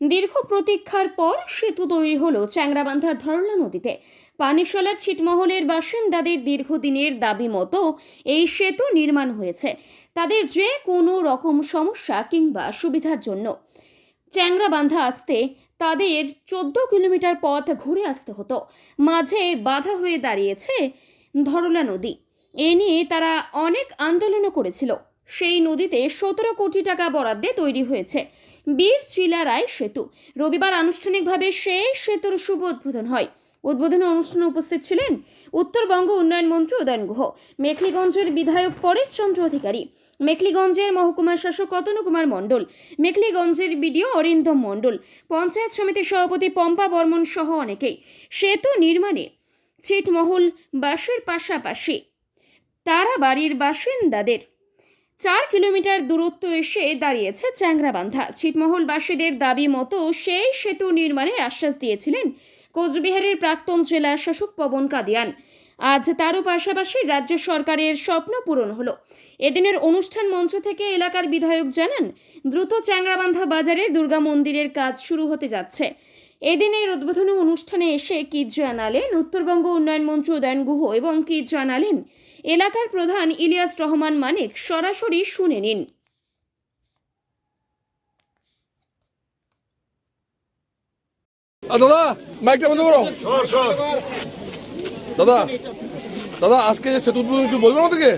দীর্ঘ প্রতীক্ষার পর সেতু তৈরি হলো চ্যাংরাবান্ধার ধরলা নদীতে। পানিশালার ছিটমহলের বাসিন্দাদের দীর্ঘদিনের দাবি মতো এই সেতু নির্মাণ হয়েছে। তাদের যে কোনো রকম সমস্যা কিংবা সুবিধার জন্য। চ্যাংরাবান্ধা আসতে তাদের চোদ্দ কিলোমিটার পথ ঘুরে আসতে হতো। মাঝে বাধা হয়ে দাঁড়িয়েছে ধরলা নদী। এ নিয়ে তারা অনেক আন্দোলনও করেছিল। সেই নদীতে সতেরো কোটি টাকা বরাদ্দে তৈরি হয়েছে। বীর চিলারায় সেতু। রবিবার আনুষ্ঠানিকভাবে সেই সেতুর শুভ উদ্বোধন হয়। উদ্বোধনী অনুষ্ঠানে উপস্থিত ছিলেন উত্তরবঙ্গ উন্নয়ন মন্ত্রী উদয়ন গুহ, মেখলিগঞ্জের বিধায়ক পরেশ চন্দ্র অধিকারী, মেখলিগঞ্জের মহকুমা শাসক অতনু কুমার মণ্ডল, মেখলিগঞ্জের বিডিও অরিন্দম মণ্ডল, পঞ্চায়েত সমিতির সভাপতি পম্পা বর্মন সহ অনেকেই। সেতু নির্মাণে ছিটমহল বাসের পাশাপাশি তারা বাড়ির বাসিন্দাদের চার কিলোমিটার দূরত্ব এসে দাঁড়িয়েছে চ্যাংরাবান্ধা। ছিটমহলবাসীদের দাবি মতো সেই সেতু নির্মাণের আশ্বাস দিয়েছিলেন কোচবিহারের প্রাক্তন জেলা শাসক পবন কাদিয়ান। আজ তারও পাশাপাশি রাজ্য সরকারের স্বপ্ন পূরণ হলো। এদিনের অনুষ্ঠান মঞ্চ থেকে এলাকার বিধায়ক জানান, দ্রুত চ্যাংরাবান্ধা বাজারে দুর্গা মন্দিরের কাজ শুরু হতে যাচ্ছে। এদিনের উদ্বোধনী অনুষ্ঠানে এসে কি জানালেন উত্তরবঙ্গ উন্নয়ন মন্ত্রী উদয়ন গুহ এবং কি জানালেন এলাকার প্রধান ইলিয়াস রহমান মানিক সরাসরি শুনে নিন। দাদা মাইকটা বন্ধ করো। সর সর। দাদা দাদা আজকে যে সেতু উদ্বোধন কিছু বলবেন আমাদেরকে?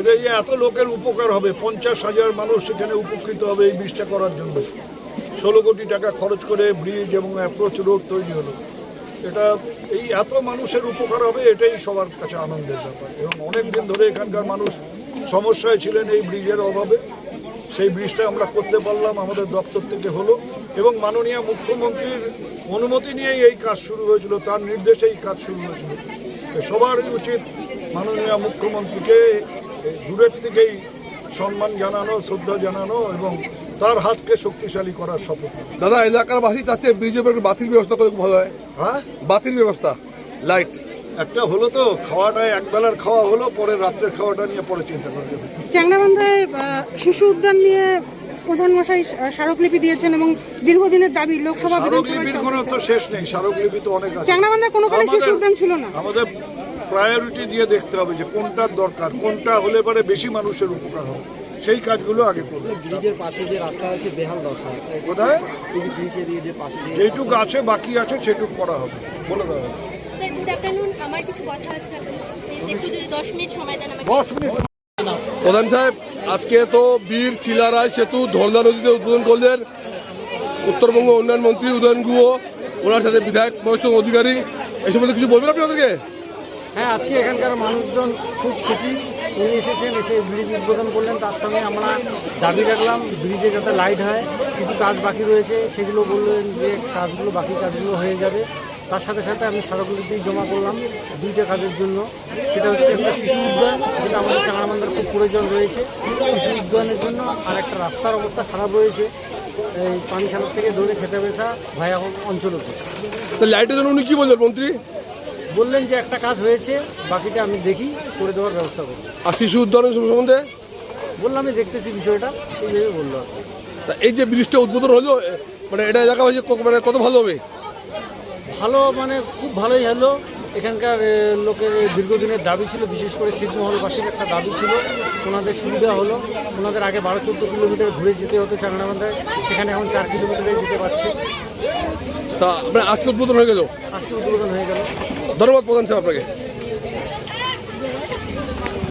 এটা এত লোকের উপকার হবে, পঞ্চাশ হাজার মানুষ সেখানে উপকৃত হবে এই ব্রিজটা করার জন্য। ষোলো কোটি টাকা খরচ করে ব্রিজ এবং অ্যাপ্রোচ রোড তৈরি হলো। এটা এই এত মানুষের উপকার হবে, এটাই সবার কাছে আনন্দের ব্যাপার। এবং অনেক দিন ধরে এখানকার মানুষ সমস্যায় ছিলেন এই ব্রিজের অভাবে। সেই ব্রিজটা আমরা করতে পারলাম, আমাদের দপ্তর থেকে হলো। এবং মাননীয় মুখ্যমন্ত্রীর অনুমতি নিয়েই এই কাজ শুরু হয়েছিল, তার নির্দেশে এই কাজ শুরু হয়েছিল। সবারই উচিত মাননীয় মুখ্যমন্ত্রীকে দূরের থেকেই সম্মান জানানো শ্রদ্ধা জানানো এবং তার হাতকে শক্তিশালী করার শপথ দাদা এলাকার বাসী চাচ্ছে ব্রিজের উপর বাতির ব্যবস্থা করে খুব ভালো হয়। হ্যাঁ? বাতির ব্যবস্থা লাইট একটা হলো তো খাওয়াটা একবেলার খাওয়া হলো পরে রাত্রের খাওয়াটা নিয়ে পরে চিন্তা করা যাবে। চ্যাংরাবান্ধায় শিশু উদ্যান নিয়ে প্রধানমশাই স্মারকলিপি দিয়েছেন এবং দীর্ঘদিনের দাবি লোকসভা স্মারকলিপির কোনো তো শেষ নেই স্মারকলিপি তো অনেক আছে। চ্যাংরাবান্ধায় কোনো কালে শিশু উদ্যান ছিল না। আমাদের প্রায়োরিটি দিয়ে দেখতে হবে যে কোনটার দরকার কোনটা হলে পরে বেশি মানুষের উপকার হবে। সেই কাজগুলো আগে করবে। ব্রিজের পাশে যে রাস্তা আছে বেহাল দশা। আছে কোথায় যেটুক আছে বাকি আছে সেটুক করা হবে। বলে দেওয়া হবে স্যার গুড আমার কিছু কথা আছে প্লিজ একটু যদি দশ মিনিট সময় দেন আমাকে। দশ মিনিট। প্রধান সাহেব আজকে তো বীর চিলারায় সেতু ধরলা নদীতে উদ্বোধন করলেন উত্তরবঙ্গ উন্নয়ন মন্ত্রী উদয়ন গুহ। ওনার সাথে বিধায়ক পরিষদ অধিকারী। এই সম্বন্ধে কিছু বলবেন আপনি ওদেরকে? হ্যাঁ আজকে এখানকার মানুষজন খুব খুশি। উনি এসেছেন, এসে ব্রিজ উদ্বোধন করলেন। তার সঙ্গে আমরা দাবি রাখলাম ব্রিজে যাতে লাইট হয়। কিছু কাজ বাকি রয়েছে। সেগুলো বললেন যে কাজগুলো, বাকি কাজগুলো হয়ে যাবে। তার সাথে সাথে আমি স্মারকলিপি জমা করলাম দুইটা কাজের জন্য। সেটা হচ্ছে একটা শিশু উদ্যান, যেটা আমাদের চাঙামান্দার খুব প্রয়োজন রয়েছে। শিশু উদ্যানের জন্য আর একটা রাস্তার অবস্থা খারাপ রয়েছে। এই পানিসাগর থেকে ধরে খেতে বেসা ভায়া অঞ্চল লাইটের জন্য উনি কী বললেন মন্ত্রী? বললেন যে একটা কাজ হয়েছে বাকিটা আমি দেখি করে দেওয়ার ব্যবস্থা করব। আর শিশু উদ্যানের সম্বন্ধে? বললাম আমি দেখতেছি বিষয়টা এইভাবে বলল তা এই যে ব্রিজটা উদ্বোধন হলো মানে এটা এলাকাবাসী মানে কত ভালো হবে? ভালো মানে খুব ভালোই হলো। এখানকার লোকের দীর্ঘদিনের দাবি ছিল বিশেষ করে ছিটমহলবাসীর একটা দাবি ছিল। ওনাদের সুবিধা হলো। ওনাদের আগে বারো চোদ্দ কিলোমিটার ঘুরে যেতে হতো চাংড়াবান্ধায় সেখানে এখন চার কিলোমিটারে যেতে পারছে। তা মানে আজকে উদ্বোধন হয়ে গেল? আজকে উদ্বোধন হয়ে গেল। ধন্যবাদ প্রধান সাহেব আপনাকে